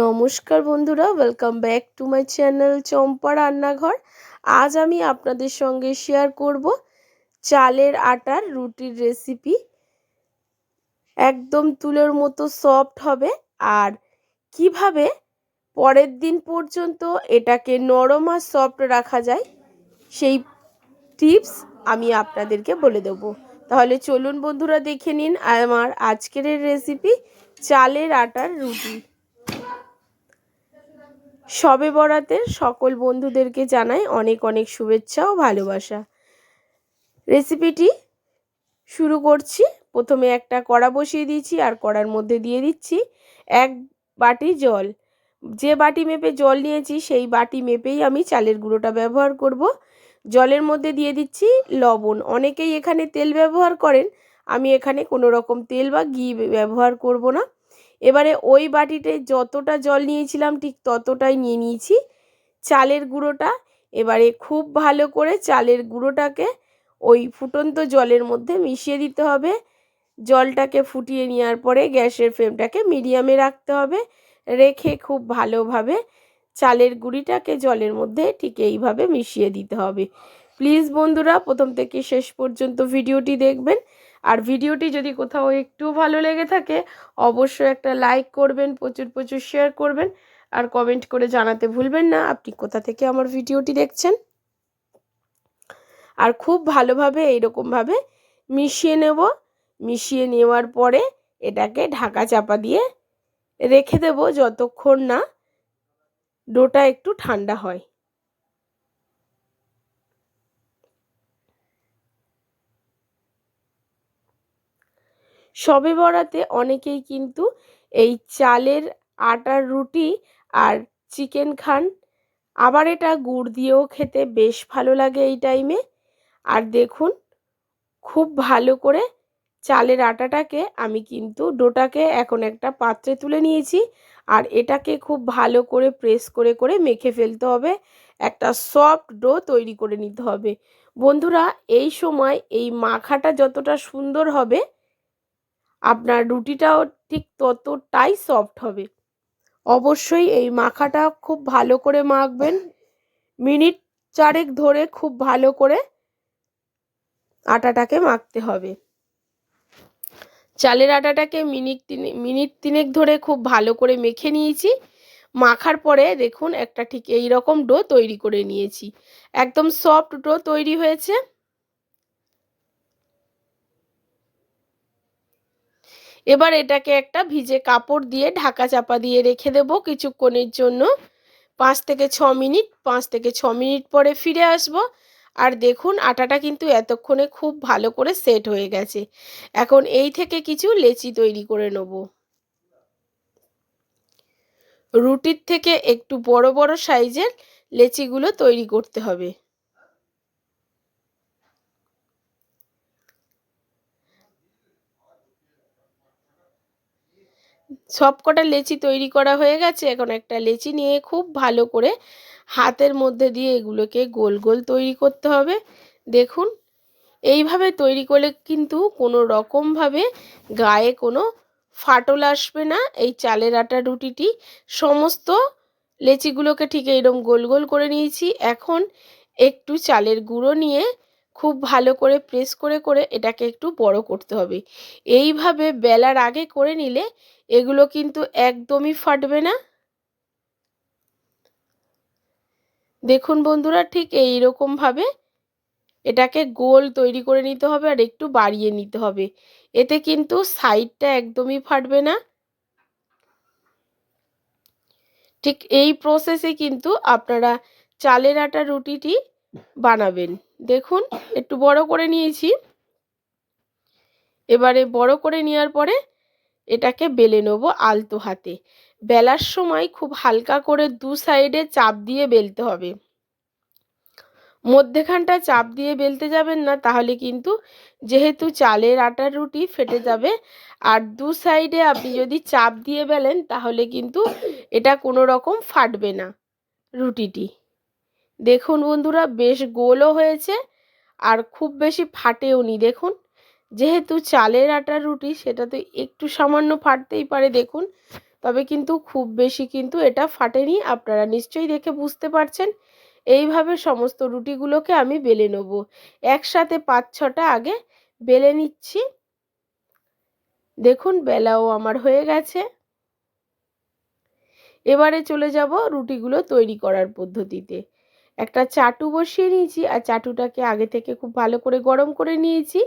নমস্কার বন্ধুরা welcome back to my channel Champa Rannaghar. আজ আমি আপনাদের সঙ্গে শেয়ার করব চালের আটার রুটির রেসিপি একদম তুলোর মতো সফট হবে আর কীভাবে পরের দিন পর্যন্ত এটাকে নরম আর সফট রাখা যায়, সেই টিপস আমি আপনাদেরকে বলে দেব। তাহলে চলুন বন্ধুরা দেখে নিন আমার আজকের রেসিপি চালের আটার রুটি। সবে বরাতের সকল বন্ধুদেরকে জানাই অনেক অনেক শুভেচ্ছা ও ভালোবাসা। রেসিপিটি শুরু করছি। প্রথমে একটা কড়া বসিয়ে দিয়েছি আর কড়ার মধ্যে দিয়ে দিচ্ছি এক বাটি জল। যে বাটি মেপে জল নিয়েছি সেই বাটি মেপেই আমি চালের গুঁড়োটা ব্যবহার করব। জলের মধ্যে দিয়ে দিচ্ছি লবণ। অনেকেই এখানে তেল ব্যবহার করেন। আমি এখানে কোনো রকম তেল বা ঘি ব্যবহার করব না। এবারে ওই বাটিতে যতটা জল নিয়েছিলাম, ঠিক ততটাই নিয়ে নিয়েছি। চালের গুঁড়োটা এবারে খুব ভালো করে চালের গুঁড়োটাকে ওই ফুটন্ত জলের মধ্যে মিশিয়ে দিতে হবে। জলটাকে ফুটিয়ে নেওয়ার পরে গ্যাসের ফ্লেমটাকে মিডিয়ামে রাখতে হবে। রেখে খুব ভালোভাবে চালের গুঁড়িটাকে জলের মধ্যে ঠিক এইভাবে মিশিয়ে দিতে হবে। প্লিজ বন্ধুরা, প্রথম থেকে শেষ পর্যন্ত ভিডিওটি দেখবেন। আর ভিডিওটি যদি কোথাও একটু ভালো লেগে থাকে, অবশ্যই একটা লাইক করবেন, প্রচুর প্রচুর শেয়ার করবেন, আর কমেন্ট করে জানাতে ভুলবেন না, আপনি কোথা থেকে আমার ভিডিওটি দেখছেন? আর খুব ভালোভাবে এইরকমভাবে মিশিয়ে নেব, মিশিয়ে নেওয়ার পরে এটাকে ঢাকা চাপা দিয়ে রেখে দেব, যতক্ষণ না ডোটা একটু ঠান্ডা হয়। সবে বরাতে অনেকেই কিন্তু এই চালের আটার রুটি আর চিকেন খান। আবার এটা গুড় দিয়েও খেতে বেশ ভালো লাগে এই টাইমে আর দেখুন, খুব ভালো করে চালের আটাটাকে আমি কিন্তু ডোটাকে এখন একটা পাত্রে তুলে নিয়েছি। আর এটাকে খুব ভালো করে প্রেস করে করে মেখে ফেলতে হবে। একটা সফট ডো তৈরি করে নিতে হবে। বন্ধুরা, এই সময় এই মাখাটা যতটা সুন্দর হবে আপনার রুটিটাও ঠিক ততটাই সফট হবে। অবশ্যই এই মাখাটা খুব ভালো করে মাখবেন। মিনিট চারেক ধরে খুব ভালো করে আটাটাকে মাখতে হবে। চালের আটাটাকে মিনিট তিনে, মিনিট তিনেক ধরে খুব ভালো করে মেখে নিয়েছি। মাখার পরে দেখুন একটা ঠিক এই রকম ডো তৈরি করে নিয়েছি। একদম সফট ডো তৈরি হয়েছে। এবার এটাকে একটা ভিজে কাপড় দিয়ে ঢাকা চাপা দিয়ে রেখে দেব কিছুক্ষণের জন্য। পাঁচ থেকে ছ মিনিট, পাঁচ থেকে ছ মিনিট পরে ফিরে আসব। আর দেখুন, আটাটা কিন্তু এতক্ষণে খুব ভালো করে সেট হয়ে গেছে। এখন এই থেকে কিছু লেচি তৈরি করে নেব। রুটির থেকে একটু বড় বড় সাইজের লেচিগুলো তৈরি করতে হবে। সব কটা লেচি তৈরি করা হয়ে গেছে। এখন একটা লেচি নিয়ে খুব ভালো করে হাতের মধ্যে দিয়ে এগুলোকে গোল গোল তৈরি করতে হবে। দেখুন, এইভাবে তৈরি করলে কিন্তু কোনো রকমভাবে গায়ে কোনো ফাটল আসবে না। এই চালের আটা রুটিটি সমস্ত লেচিগুলোকে ঠিক এইরকম গোল গোল করে নিয়েছি। এখন একটু চালের গুঁড়ো নিয়ে খুব ভালো করে প্রেস করে করে এটাকে একটু বড় করতে হবে। এইভাবে বেলার আগে করে নিলে এগুলো কিন্তু একদমই ফাটবে না। দেখুন বন্ধুরা, ঠিক এই ভাবে এটাকে গোল তৈরি করে নিতে হবে আর একটু বাড়িয়ে নিতে হবে। এতে কিন্তু সাইডটা একদমই ফাটবে না। ঠিক এই প্রসেসে কিন্তু আপনারা চালের আটা রুটিটি বানাবেন। দেখুন, একটু বড় করে নিয়েছি। এবারে বড় করে নেওয়ার পরে এটাকে বেলে নেব আলতো হাতে। বেলার সময় খুব হালকা করে দু সাইডে চাপ দিয়ে বেলতে হবে। মধ্যেখানটা চাপ দিয়ে বেলতে যাবেন না, তাহলে কিন্তু যেহেতু চালের আটার রুটি ফেটে যাবে, আর দু সাইডে আপনি যদি চাপ দিয়ে বেলেন, তাহলে কিন্তু এটা কোনো রকম ফাটবে না রুটিটি। দেখুন বন্ধুরা, বেশ গোলও হয়েছে, আর খুব বেশি ফাটেও নি দেখুন যেহেতু চালের আটার রুটি, সেটা তো একটু সামান্য ফাটতেই পারে, দেখুন। তবে কিন্তু খুব বেশি কিন্তু এটা ফাটেনি, আপনারা নিশ্চয়ই দেখে বুঝতে পারছেন। এইভাবে সমস্ত রুটিগুলোকে আমি বেলে নেব। একসাথে পাঁচ ছটা আগে বেলে নিচ্ছি। দেখুন, বেলাও আমার হয়ে গেছে। এবারে চলে যাব রুটিগুলো তৈরি করার পদ্ধতিতে। একটা চাটু বসিয়ে নিয়েছি, আর চাটুটাকে আগে থেকে খুব ভালো করে গরম করে নিয়েছি।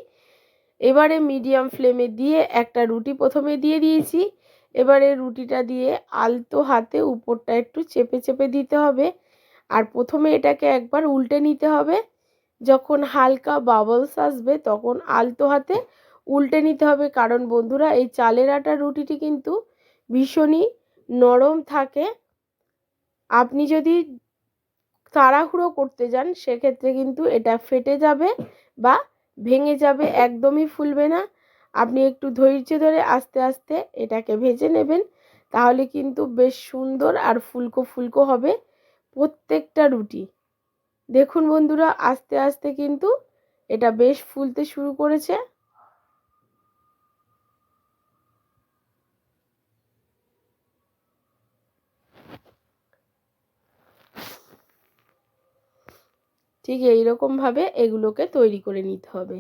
এবারে মিডিয়াম ফ্লেমে দিয়ে একটা রুটি প্রথমে দিয়ে দিয়েছি। এবারে রুটিটা দিয়ে আলতো হাতে উপরটা একটু চেপে চেপে দিতে হবে। আর প্রথমে এটাকে একবার উল্টে নিতে হবে। যখন হালকা বাবলস আসবে তখন আলতো হাতে উল্টে নিতে হবে। কারণ বন্ধুরা, এই চালের আটার রুটিটি কিন্তু ভীষণই নরম থাকে। আপনি যদি তাড়াহুড়ো করতে যান, সেক্ষেত্রে কিন্তু এটা ফেটে যাবে বা ভেঙে যাবে, একদমই ফুলবে না। আপনি একটু ধৈর্য ধরে আস্তে আস্তে এটাকে ভেজে নেবেন, তাহলে কিন্তু বেশ সুন্দর আর ফুলকো ফুলকো হবে প্রত্যেকটা রুটি। দেখুন বন্ধুরা, আস্তে আস্তে কিন্তু এটা বেশ ফুলতে শুরু করেছে। ঠিক এই এইরকমভাবে এগুলোকে তৈরি করে নিতে হবে।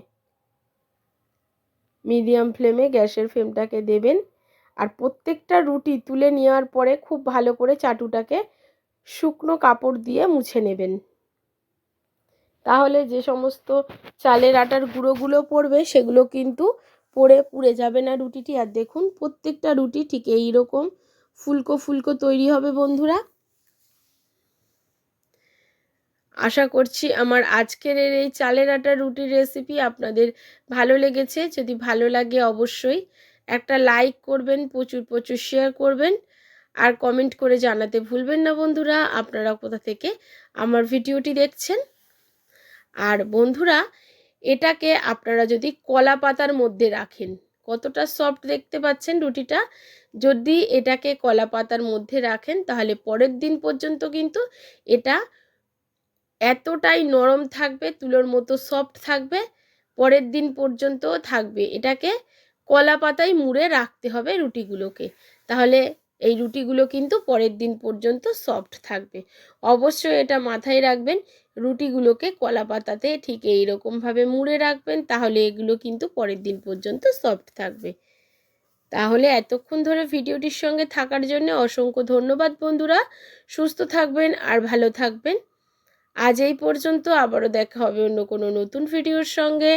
মিডিয়াম ফ্লেমে গ্যাসের ফ্লেমটাকে দেবেন আর প্রত্যেকটা রুটি তুলে নেওয়ার পরে খুব ভালো করে চাটুটাকে শুকনো কাপড় দিয়ে মুছে নেবেন। তাহলে যে সমস্ত চালের আটার গুঁড়োগুলো পড়বে সেগুলো কিন্তু পড়ে পুড়ে যাবে না রুটিটি। আর দেখুন, প্রত্যেকটা রুটি ঠিক এই রকম ফুলকো ফুলকো তৈরি হবে বন্ধুরা। আশা করছি আমার আজকের এই চালের আটা রুটির রেসিপি আপনাদের ভালো লেগেছে। যদি ভালো লাগে অবশ্যই একটা লাইক করবেন, প্রচুর প্রচুর শেয়ার করবেন। আর কমেন্ট করে জানাতে ভুলবেন না বন্ধুরা, আপনারা কোথা থেকে আমার ভিডিওটি দেখছেন। আর বন্ধুরা, এটাকে আপনারা যদি কলা পাতার মধ্যে রাখেন, কতটা সফট দেখতে পাচ্ছেন রুটিটা, যদি এটাকে কলা পাতার মধ্যে রাখেন, তাহলে পরের দিন পর্যন্ত কিন্তু এটা এতটাই নরম থাকবে, তুলোর মতো সফট থাকবে, পরের দিন পর্যন্তও থাকবে। এটাকে কলা পাতায় মুড়ে রাখতে হবে রুটিগুলোকে। তাহলে এই রুটিগুলো কিন্তু পরের দিন পর্যন্ত সফট থাকবে। অবশ্যই এটা মাথায় রাখবেন, রুটিগুলোকে কলা পাতাতে ঠিক এই রকমভাবে মুড়ে রাখবেন, তাহলে এগুলো কিন্তু পরের দিন পর্যন্ত সফট থাকবে। তাহলে এতক্ষণ ধরে ভিডিওটির সঙ্গে থাকার জন্য অসংখ্য ধন্যবাদ বন্ধুরা। সুস্থ থাকবেন আর ভালো থাকবেন। আজ এই পর্যন্ত আবারও দেখা হবে অন্য কোনো নতুন ভিডিওর সঙ্গে।